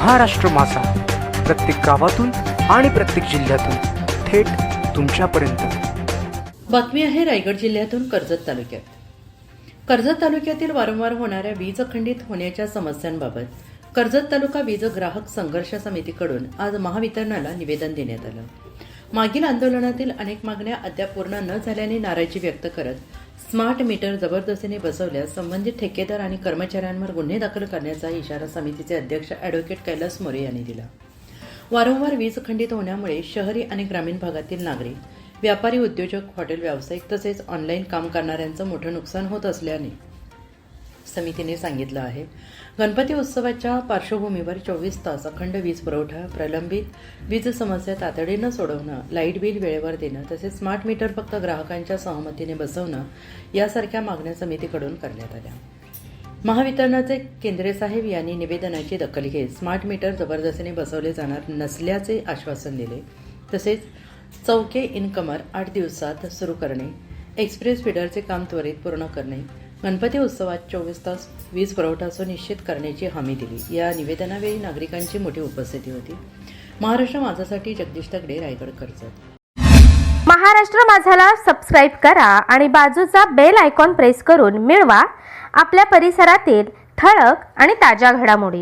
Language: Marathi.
महाराष्ट्र मासा प्रत्येक गावातून आणि प्रत्येक जिल्ह्यातून थेट तुमच्यापर्यंत. बातमी आहे रायगड जिल्ह्यातून कर्जत तालुक्यात. कर्जत तालुक्यातील वारंवार होणाऱ्या वीज खंडित होण्याच्या समस्यांबाबत कर्जत तालुका वीज ग्राहक संघर्ष समितीकडून आज महावितरणाला निवेदन देण्यात आलं. मागील आंदोलनातील अनेक मागण्या अद्याप पूर्ण न झाल्याने नाराजी व्यक्त करत स्मार्ट मीटर जबरदस्तीने बसवल्यास संबंधित ठेकेदार आणि कर्मचाऱ्यांवर गुन्हे दाखल करण्याचा इशारा समितीचे अध्यक्ष ॲडव्होकेट कैलास मोरे यांनी दिला. वारंवार वीज खंडित होण्यामुळे शहरी आणि ग्रामीण भागातील नागरिक व्यापारी उद्योजक हॉटेल व्यावसायिक तसेच ऑनलाईन काम करणाऱ्यांचं मोठं नुकसान होत असल्याने समितीने सांगितलं आहे. गणपती उत्सवाच्या पार्श्वभूमीवर चोवीस तास अखंड वीज पुरवठा प्रलंबित वीज समस्या तातडीनं सोडवणं लाइट बिल वेळेवर देणं तसेच स्मार्ट मीटर फक्त ग्राहकांच्या सहमतीने बसवणं यासारख्या मागण्या समितीकडून करण्यात आल्या. महावितरणाचे केंद्रे साहेब यांनी निवेदनाची दखल घेत स्मार्ट मीटर जबरदस्तीने बसवले जाणार नसल्याचे आश्वासन दिले. तसेच चौके इनकमर आठ दिवसात सुरू करणे एक्सप्रेस फीडरचे काम त्वरित पूर्ण करणे गणपती उत्सवात चोवीस तास वीज पुरवठा सुनिश्चित करण्याची हमी दिली. या निवेदनावेळी नागरिकांची मोठी उपस्थिती होती. महाराष्ट्र माझासाठी जगदीश तगडे रायगड कर्जत. महाराष्ट्र माझाला सबस्क्राईब करा आणि बाजूचा बेल आयकॉन प्रेस करून मिळवा. आपल्या परिसरातील ठळक आणि ताज्या घडामोडी.